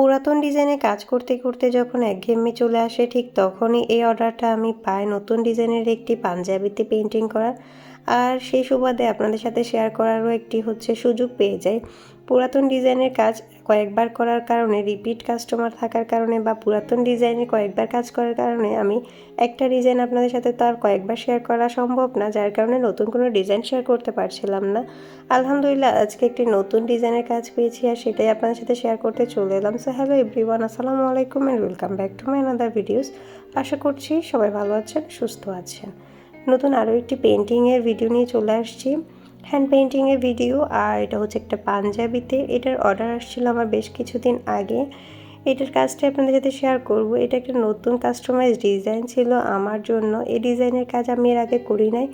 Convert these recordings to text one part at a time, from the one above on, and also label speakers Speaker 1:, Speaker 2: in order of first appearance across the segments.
Speaker 1: পুরাতন ডিজাইনে কাজ করতে করতে যখন একঘেয়েমি চলে আসে, ঠিক তখনই এই অর্ডারটা আমি পাই নতুন ডিজাইনের একটি পাঞ্জাবিতে পেন্টিং করা আর সেই সুবাদে আপনাদের সাথে শেয়ার করারও একটি হচ্ছে সুযোগ পেয়ে যাই। পুরাতন ডিজাইনের কাজ কয়েকবার করার কারণে রিপিট কাস্টমার থাকার কারণে বা পুরাতন ডিজাইনে কয়েকবার কাজ করার কারণে আমি একটা ডিজাইন আপনাদের সাথে তো আর কয়েকবার শেয়ার করা সম্ভব না, যার কারণে নতুন কোনো ডিজাইন শেয়ার করতে পারছিলাম না। আলহামদুলিল্লাহ, আজকে একটি নতুন ডিজাইনের কাজ পেয়েছি আর সেটাই আপনাদের সাথে শেয়ার করতে চলে এলাম। সো হ্যালো এভরিওয়ান আসসালামু আলাইকুম and welcome back to my another videos আশা করছি সবাই ভালো আছেন, সুস্থ আছেন। নতুন আরও একটি পেন্টিংয়ের ভিডিও নিয়ে চলে আসছি। হ্যান্ড পেন্টিংয়ের ভিডিও আর এটা হচ্ছে একটা পাঞ্জাবিতে। এটার অর্ডার আসছিল আমার বেশ কিছুদিন আগে। এটার কাজটা আপনাদের সাথে শেয়ার করব। এটা একটা নতুন কাস্টমাইজ ডিজাইন ছিল আমার জন্য। এই ডিজাইনের কাজ আমি এর আগে করি নাই।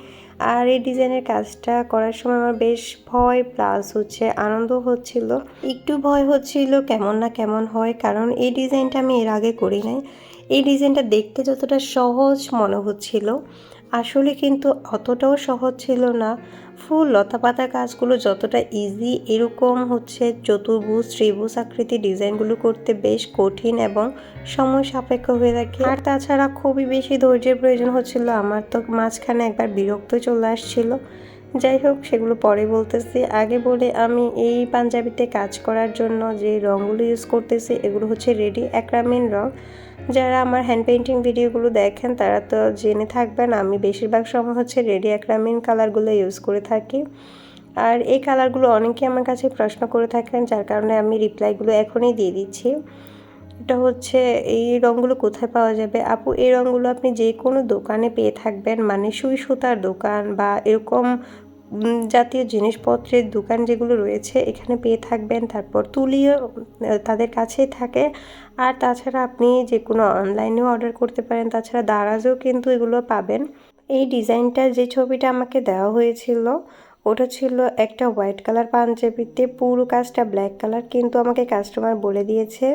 Speaker 1: আর এই ডিজাইনের কাজটা করার সময় আমার বেশ ভয় প্লাস হচ্ছে, আনন্দ হচ্ছিল। একটু ভয় হচ্ছিল কেমন না কেমন হয়, কারণ এই ডিজাইনটা আমি এর আগে করি নাই। এই ডিজাইনটা দেখতে যতটা সহজ মনে হচ্ছিল। আসলে কিন্তু অতটাও সহজ ছিল না। ফুল লতাপাতা কাজগুলো যতটা ইজি এরকম হচ্ছে চতুর্ভুজ, ত্রিভুজ আকৃতি ডিজাইনগুলো করতে বেশ কঠিন এবং সময় সাপেক্ষ হয়ে থাকে। আর তাছাড়া খুবই বেশি ধৈর্যের প্রয়োজন হচ্ছিল। আমার তো মাঝখানে একবার বিরক্ত চলে আসছিল। যাই হোক, সেগুলো পরে বলতেছি। আগে বলে আমি এই পাঞ্জাবিতে কাজ করার জন্য যে রঙগুলো ইউজ করতেছি, এগুলো হচ্ছে রেডি অ্যাক্রামিন রং। যারা আমার হ্যান্ড পেন্টিং ভিডিওগুলো দেখেন, তারা তো জেনে থাকবেন, আমি বেশিরভাগ সময় হচ্ছে রেডি অ্যাক্রামিন কালারগুলো ইউজ করে থাকি। আর এই কালারগুলো অনেকে আমার কাছে প্রশ্ন করে থাকেন, যার কারণে আমি রিপ্লাইগুলো এখনই দিয়ে দিচ্ছি। এটা হচ্ছে, এই রঙগুলো কোথায় পাওয়া যাবে? আপু, এই রঙগুলো আপনি যে কোনো দোকানে পেয়ে থাকবেন মানে সুই সুতার দোকান বা এরকম জাতীয় জিনিসপত্রের দোকান যেগুলো রয়েছে, এখানে পেয়ে থাকবেন। তারপর তুলিও তাদের কাছেই থাকে। আর তাছাড়া আপনি যে কোনো অনলাইনেও অর্ডার করতে পারেন। তাছাড়া দারাজও কিন্তু এগুলো পাবেন। এই ডিজাইনটা যে ছবিটা আমাকে দেওয়া হয়েছিল, ওটা ছিল একটা হোয়াইট কালার পাঞ্জাবিতে। পুরো কাজটা ব্ল্যাক কালার কিন্তু আমাকে কাস্টমার বলে দিয়েছে।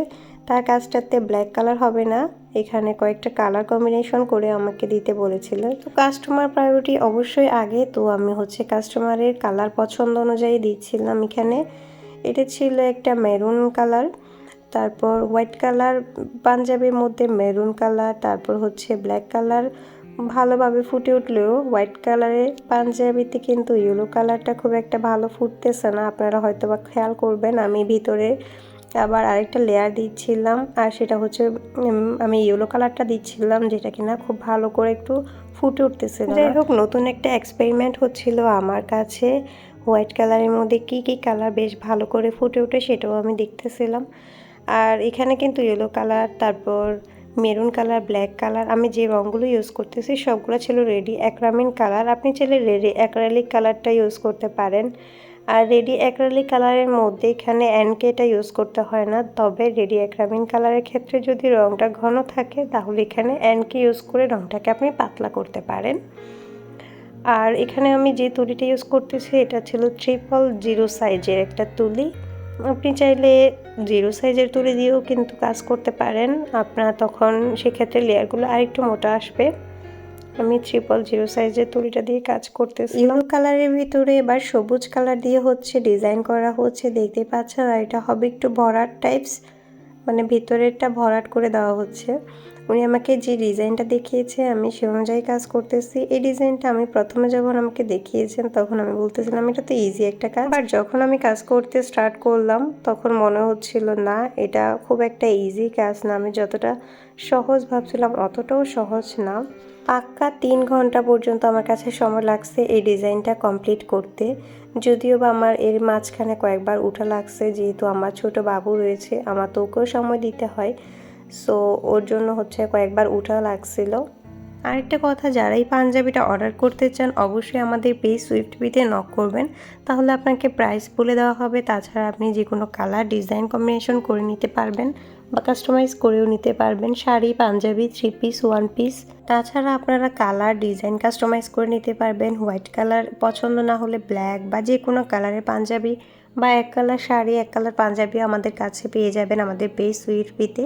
Speaker 1: তার কাজটাতে ব্ল্যাক কালার হবে না। এখানে কয়েকটা কালার কম্বিনেশন করে আমাকে দিতে বলেছিল। তো কাস্টমার প্রায়োরিটি অবশ্যই আগে। তো আমি হচ্ছে কাস্টমারের কালার পছন্দ অনুযায়ী দিচ্ছিলাম এখানে। এটা ছিল একটা মেরুন কালার তারপর হোয়াইট কালার পাঞ্জাবির মধ্যে মেরুন কালার তারপর হচ্ছে ব্ল্যাক কালার ভালোভাবে ফুটে উঠলেও হোয়াইট কালারের পাঞ্জাবিতে কিন্তু ইয়েলো কালারটা খুব একটা ভালো ফুটতেছে না। আপনারা হয়তো বা খেয়াল করবেন, আমি ভিতরে আবার আরেকটা লেয়ার দিচ্ছিলাম, আর সেটা হচ্ছে আমি ইয়েলো কালারটা দিচ্ছিলাম, যেটা কিনা খুব ভালো করে একটু ফুটে উঠতেছে যাই হোক নতুন একটা এক্সপেরিমেন্ট হচ্ছিল আমার কাছে হোয়াইট কালারের মধ্যে কি কি কালার বেশ ভালো করে ফুটে ওঠে সেটাও আমি দেখতেছিলাম। আর এখানে কিন্তু ইয়েলো কালার তারপর মেরুন কালার ব্ল্যাক কালার আমি যে রঙগুলো ইউজ করতেছি সবগুলো ছিল রেডি অ্যাক্রামিন কালার আপনি চাইলে রেডি অ্যাক্রালিক কালারটা ইউজ করতে পারেন। আর রেডি অ্যাক্রালিক কালারের মধ্যে এখানে অ্যানকেটা ইউজ করতে হয় না। তবে রেডি অ্যাক্রামিন কালারের ক্ষেত্রে যদি রঙটা ঘন থাকে, তাহলে এখানে অ্যানকে ইউজ করে রঙটাকে আপনি পাতলা করতে পারেন। আর এখানে আমি যে তুলিটা ইউজ করতেছি, এটা ছিল ট্রিপল জিরো সাইজের একটা তুলি। আপনি চাইলে জিরো সাইজের তুলি দিয়েও কিন্তু কাজ করতে পারেন। আপনার তখন সেক্ষেত্রে লেয়ারগুলো আরেকটু মোটা আসবে। আমি ট্রিপল জিরো সাইজের তুলিটা দিয়ে কাজ করতেছি ইয়েলো কালারের ভিতরে এবার সবুজ কালার দিয়ে হচ্ছে ডিজাইন করা হচ্ছে, দেখতে পাচ্ছেন আর এটা হবে একটু ভরাট টাইপস মানে ভিতরেরটা ভরাট করে দেওয়া হচ্ছে। উনি আমাকে যে ডিজাইনটা দেখিয়েছে, আমি সে অনুযায়ী কাজ করতেছি। এই ডিজাইনটা আমি প্রথমে যখন আমাকে দেখিয়েছেন, তখন আমি বলতেছিলাম, এটা তো ইজি একটা কাজ। বাট যখন আমি কাজ করতে স্টার্ট করলাম, তখন মনে হচ্ছিল, না, এটা খুব একটা ইজি কাজ না। আমি যতটা সহজ ভাবছিলাম, অতটাও সহজ না। পাক্কা তিন ঘণ্টা পর্যন্ত আমার কাছে সময় লাগছে এই ডিজাইনটা কমপ্লিট করতে। যদিও বা আমার এর মাঝখানে কয়েকবার উঠা লাগছে, যেহেতু আমার ছোট বাবু রয়েছে, আমার তো ওকেও সময় দিতে হয়। সো ওর জন্য হচ্ছে কয়েকবার উঠা লাগছিল। আরেকটা কথা যারা এই পাঞ্জাবিটা অর্ডার করতে চান, অবশ্যই আমাদের পেজ সুইফট বিতে নক করবেন। তাহলে আপনাকে প্রাইস বলে দেওয়া হবে, তাছাড়া আপনি যে কোনো কালার ডিজাইন কম্বিনেশন করে নিতে পারবেন। বা কাস্টমাইজ করেও নিতে পারবেন। Sari, punjabi three piece one piece তাছাড়া আপনারা কালার ডিজাইন কাস্টমাইজ করে নিতে পারবেন। হোয়াইট কালার পছন্দ না হলে ব্ল্যাক বা যে কোনো কালারের পাঞ্জাবি বা এক কালার শাড়ি, এক কালার পাঞ্জাবি আমাদের কাছে পেয়ে যাবেন আমাদের পেজ সুইট পিতে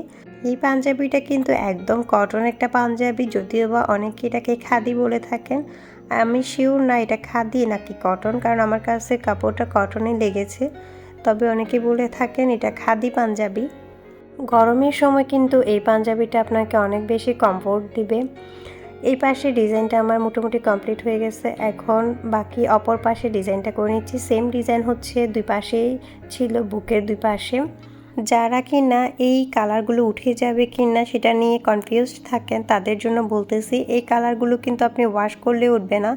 Speaker 1: এই পাঞ্জাবিটা কিন্তু একদম কটন একটা পাঞ্জাবি, যদিও বা অনেকে এটাকে খাদি বলে থাকেন। আমি শিওর না এটা খাদি নাকি কটন কারণ আমার কাছে কাপড়টা কটনে লেগেছে। তবে অনেকে বলে থাকেন এটা খাদি পাঞ্জাবি। গরমের সময় কিন্তু এই পাঞ্জাবিটা আপনাকে অনেক বেশি কমফোর্ট দিবে। এই পাশে ডিজাইনটা আমার মোটামুটি কমপ্লিট হয়ে গেছে। এখন বাকি অপর পাশে ডিজাইনটা করে নিচ্ছি। সেম ডিজাইন হচ্ছে দুই পাশেই ছিল বুকের দুই পাশে। যারা কি না এই কালারগুলো উঠে যাবে কি না সেটা নিয়ে কনফিউজড থাকেন, তাদের জন্য বলতেছি, এই কালারগুলো কিন্তু আপনি ওয়াশ করলে উঠবে না।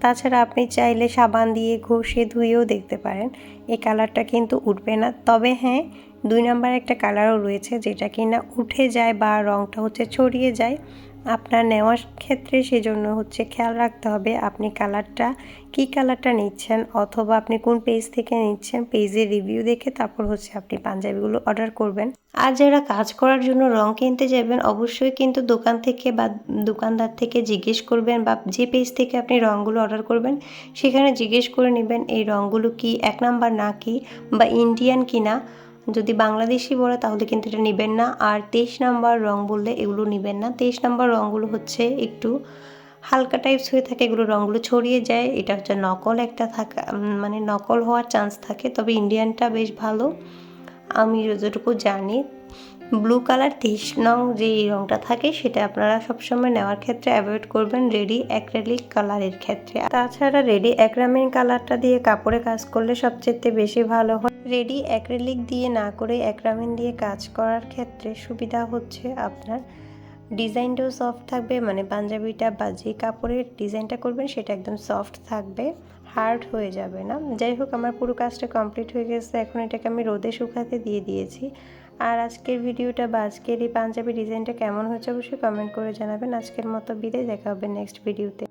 Speaker 1: তাছাড়া আপনি চাইলে সাবান দিয়ে ঘষে ধুয়েও দেখতে পারেন, এই কালারটা কিন্তু উঠবে না। তবে হ্যাঁ দুই নাম্বার একটা কালারও রয়েছে যেটা কি না উঠে যায় বা রঙটা হচ্ছে ছড়িয়ে যায়। আপনার নেওয়ার ক্ষেত্রে সেজন্য হচ্ছে খেয়াল রাখতে হবে আপনি কালারটা, কি কালারটা নিচ্ছেন অথবা আপনি কোন পেজ থেকে নিচ্ছেন পেজের রিভিউ দেখে তারপর হচ্ছে আপনি পাঞ্জাবিগুলো অর্ডার করবেন। আর যারা কাজ করার জন্য রং কিনতে যাবেন অবশ্যই কিন্তু দোকান থেকে বা দোকানদার থেকে জিজ্ঞেস করবেন বা যে পেজ থেকে আপনি রঙগুলো অর্ডার করবেন সেখানে জিজ্ঞেস করে নেবেন এই রঙগুলো কি, এক নাম্বার না কি বা ইন্ডিয়ান কিনা। যদি বাংলাদেশি বলে তাহলে কিন্তু এটা নেবেন না। আর তেইশ নাম্বার রং বললে এগুলো নেবেন না। তেইশ নাম্বার রঙগুলো হচ্ছে একটু হালকা টাইপস হয়ে থাকে। এগুলো রঙগুলো ছড়িয়ে যায়। এটা হচ্ছে নকল একটা থাকা মানে নকল হওয়ার চান্স থাকে। তবে ইন্ডিয়ানটা বেশ ভালো। আমি যতটুকু জানি ব্লু কালার তেইশ নং যে রঙটা থাকে সেটা আপনারা সবসময় নেওয়ার ক্ষেত্রে অ্যাভয়েড করবেন রেডি অ্যাক্রেলিক কালারের ক্ষেত্রে। তাছাড়া রেডি অ্যাক্রামিন কালারটা দিয়ে কাপড়ে কাজ করলে সবচেয়ে বেশি ভালো হয়। রেডি অ্যাক্রেলিক দিয়ে না করে অ্যাক্রামিন দিয়ে কাজ করার ক্ষেত্রে সুবিধা হচ্ছে আপনার ডিজাইনটাও সফট থাকবে মানে পাঞ্জাবিটা বা যে কাপড়ের ডিজাইনটা করবেন সেটা একদম সফট থাকবে হার্ড হয়ে যাবে না। যাই হোক, আমার পুরো কাজটা কমপ্লিট হয়ে গেছে। এখন এটাকে আমি রোদে শুকাতে দিয়ে দিয়েছি। আর আজকের ভিডিওটা বা আজকের এই পাঞ্জাবি ডিজাইনটা কেমন হয়েছে অবশ্যই কমেন্ট করে জানাবেন। আজকের মতো বিদায়, দেখা হবে নেক্সট ভিডিওতে